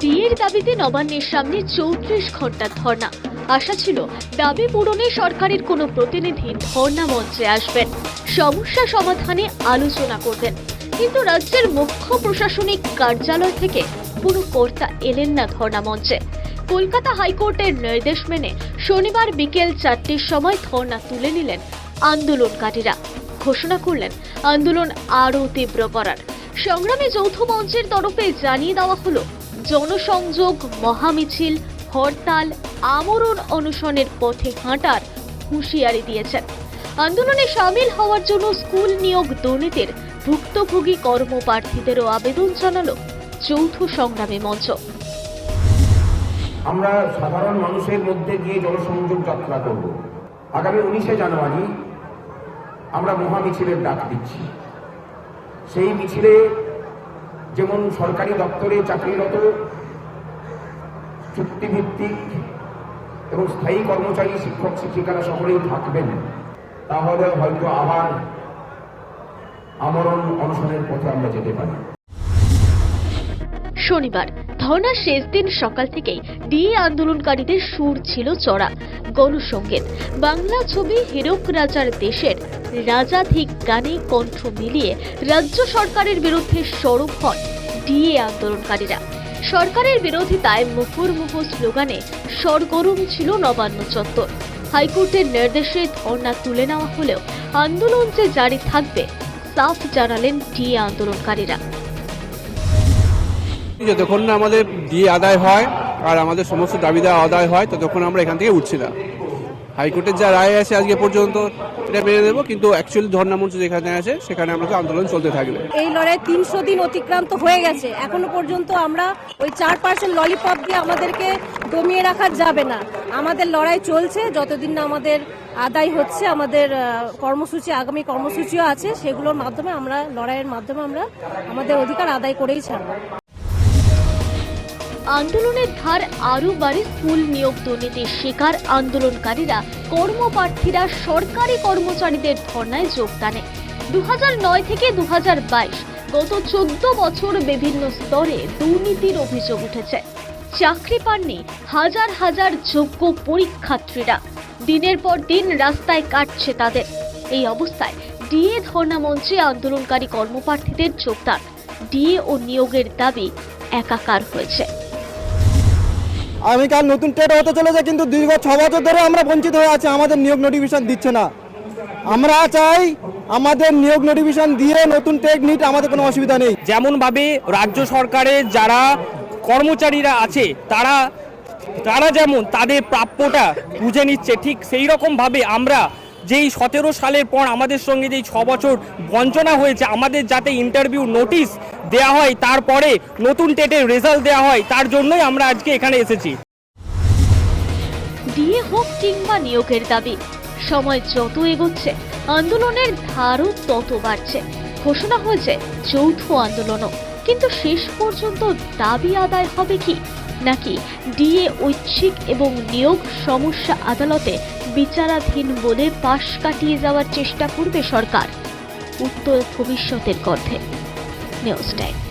ডিএর দাবিতে নবান্নের সামনে চৌত্রিশ ঘণ্টার ধর্ণা। আশা ছিল, দাবি পূরণে সরকারের কোনো প্রতিনিধি ধর্ণা মঞ্চে আসবেন। সমস্যা সমাধানে আলোচনা করবেন। কিন্তু রাজ্যের মুখ্য প্রশাসনিক কার্যালয় থেকে কোনো কর্তা এলেন না ধর্ণা মঞ্চে। কলকাতা হাইকোর্টের নির্দেশ মেনে শনিবার বিকেল চারটের সময় ধর্ণা তুলে নিলেন আন্দোলনকারীরা। ঘোষণা করলেন, আন্দোলন আরও তীব্র করার। সংগ্রামে যৌথ মঞ্চের তরফে জানিয়ে দেওয়া হলো জনসংযোগ, মহামিছিল, হরতাল, আমরণ অনশনের পথে হাঁটার হুঁশিয়ারি দিয়েছেন। আন্দোলনে সামিল হওয়ার জন্য স্কুল নিয়োগ দুর্নীতির ভুক্তভোগী কর্মপ্রার্থীদেরও আবেদন জানালো যৌথ সংগ্রামী মঞ্চ। আমরা সাধারণ মানুষের মধ্যে গিয়ে জনসংযোগ যাত্রা করব। আগামী উনিশে জানুয়ারি আমরা মহামিছিলের ডাক দিচ্ছি। সেই মিছিলে যেমন সরকারি দপ্তরে চাকরিরত চুক্তিভিত্তিক এবং স্থায়ী কর্মচারী, শিক্ষক, শিক্ষিকারা সকলেই থাকবেন। তাহলে হয়তো আবার আমরণ অনশনের পথে আমরা যেতে পারি। শনিবার। ধর্নার শেষ দিন সকাল থেকেই ডিএ আন্দোলনকারীদের সুর ছিল চড়া। গণসঙ্গীত বাংলা ছবি হীরক রাজার দেশের রাজাধিক গানে কণ্ঠ মিলিয়ে রাজ্য সরকারের বিরুদ্ধে সরব হন ডিএ আন্দোলনকারীরা। সরকারের বিরোধিতায় মুহুর্মুহু স্লোগানে সরগরম ছিল নবান্ন চত্বর। হাইকোর্টের নির্দেশে ধর্ণা তুলে নেওয়া হলেও আন্দোলন যে জারি থাকবে, সাফ জানালেন ডিএ আন্দোলনকারীরা। যতক্ষণ না আমাদের দিয়ে আদায় হয় আর আমাদের সমস্ত দাবি দেওয়া আদায় হয়, ততক্ষণ আমরা এখান থেকে উঠছি না। হাইকোর্টের যা রায় আছে আজকে পর্যন্ত, এটা মেনে দেবো কিন্তু অ্যাকচুয়ালি ধর্ণা মঞ্চ যেখানে আছে, সেখানে আমাদের আন্দোলন চলতে থাকবে। এই লড়াই তিনশো দিন অতিক্রান্ত হয়ে গেছে। এখনও পর্যন্ত আমরা ওই চার পার্সেন্ট ললিপপ দিয়ে আমাদেরকে দমিয়ে রাখা যাবে না। আমাদের লড়াই চলছে, যতদিন না আমাদের আদায় হচ্ছে, আমাদের কর্মসূচি, আগামী কর্মসূচিও আছে, সেগুলোর মাধ্যমে আমরা, লড়াইয়ের মাধ্যমে আমরা আমাদের অধিকার আদায় করেই ছাড়বো। আন্দোলনের ধার আরও বাড়ে, স্কুল নিয়োগ দুর্নীতির শিকার আন্দোলনকারীরা, কর্মপ্রার্থীরা, সরকারি কর্মচারীদের ধর্নায় যোগদানে। দু থেকে দু হাজার বাইশ, গত চোদ্দ বছর বিভিন্ন স্তরে দুর্নীতির অভিযোগ উঠেছে। চাকরি পাননি হাজার হাজার যোগ্য পরীক্ষার্থীরা। দিনের পর দিন রাস্তায় কাটছে তাদের। এই অবস্থায় ডিএ ধর্ণা মঞ্চে আন্দোলনকারী কর্মপ্রার্থীদের যোগদান। ডিএ ও নিয়োগের দাবি একাকার হয়েছে। আগামীকাল নতুন টেট হতে চলেছে, কিন্তু দীর্ঘ ছ বছর ধরে আমরা বঞ্চিত হয়ে আছি, আমাদের নিয়োগ নোটিফিকেশন দিচ্ছে না। আমরা চাই আমাদের নিয়োগ নোটিফিকেশন দিয়ে নতুন টেট নিট আমাদের কোনো অসুবিধা নেই। যেমনভাবে রাজ্য সরকারের যারা কর্মচারীরা আছে, তারা তারা যেমন তাদের প্রাপ্যটা বুঝে নিচ্ছে, ঠিক সেই রকমভাবে আমরা যেই সতেরো সালের পর আমাদের সঙ্গে যেই ছ বছর বঞ্চনা হয়েছে, আমাদের যাতে ইন্টারভিউ নোটিশ দেওয়া হয়, তারপরে নতুন টেটের রেজাল্ট দেওয়া হয়, তার জন্যই আমরা আজকে এখানে এসেছি। ডিএ হোক কিংবা নিয়োগের দাবি, সময় যত এগোচ্ছে, আন্দোলনের ধারও তত বাড়ছে। ঘোষণা হয়েছে যৌথ আন্দোলনও, কিন্তু শেষ পর্যন্ত দাবি আদায় হবে কি? নাকি ডিএ ঐচ্ছিক এবং নিয়োগ সমস্যা আদালতে বিচারাধীন বলে পাশ কাটিয়ে যাওয়ার চেষ্টা করবে সরকার? উত্তর ভবিষ্যতের গর্ভে। Newsday.